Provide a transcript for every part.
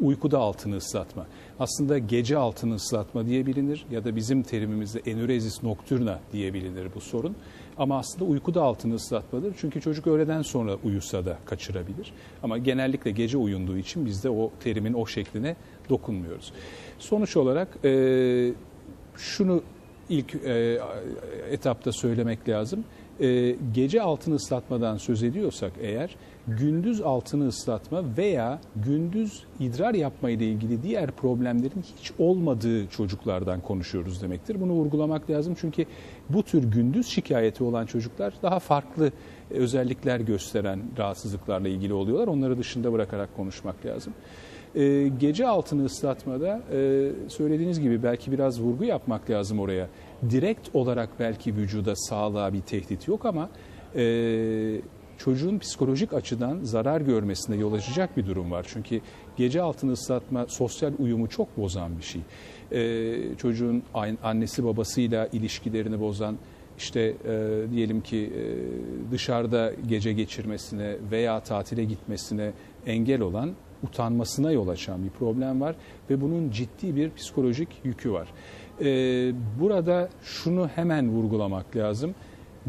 uykuda altını ıslatma. Aslında gece altını ıslatma diye bilinir ya da bizim terimimizde enürezis nocturna diye bilinir bu sorun. Ama aslında uykuda altını ıslatmadır. Çünkü çocuk öğleden sonra uyusa da kaçırabilir. Ama genellikle gece uyunduğu için biz de o terimin o şekline dokunmuyoruz. Sonuç olarak e, şunu ilk e, etapta söylemek lazım. E, gece altını ıslatmadan söz ediyorsak eğer gündüz altını ıslatma veya gündüz idrar yapma ile ilgili diğer problemlerin hiç olmadığı çocuklardan konuşuyoruz demektir. Bunu vurgulamak lazım çünkü bu tür gündüz şikayeti olan çocuklar daha farklı özellikler gösteren rahatsızlıklarla ilgili oluyorlar. Onları dışında bırakarak konuşmak lazım. E, gece altını ıslatmada e, söylediğiniz gibi belki biraz vurgu yapmak lazım oraya. Direkt olarak belki vücuda sağlığa bir tehdit yok ama e, çocuğun psikolojik açıdan zarar görmesine yol açacak bir durum var. Çünkü gece altını ıslatma sosyal uyumu çok bozan bir şey. E, çocuğun annesi babasıyla ilişkilerini bozan, işte e, diyelim ki e, dışarıda gece geçirmesine veya tatile gitmesine engel olan utanmasına yol açan bir problem var ve bunun ciddi bir psikolojik yükü var. Ee, burada şunu hemen vurgulamak lazım.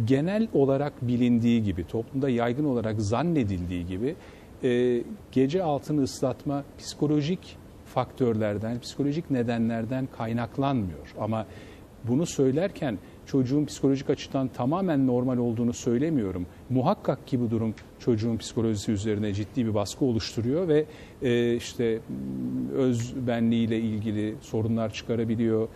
Genel olarak bilindiği gibi, toplumda yaygın olarak zannedildiği gibi e, gece altını ıslatma psikolojik faktörlerden, psikolojik nedenlerden kaynaklanmıyor. Ama bunu söylerken çocuğun psikolojik açıdan tamamen normal olduğunu söylemiyorum. Muhakkak ki bu durum çocuğun psikolojisi üzerine ciddi bir baskı oluşturuyor ve e, işte öz benliğiyle ilgili sorunlar çıkarabiliyor.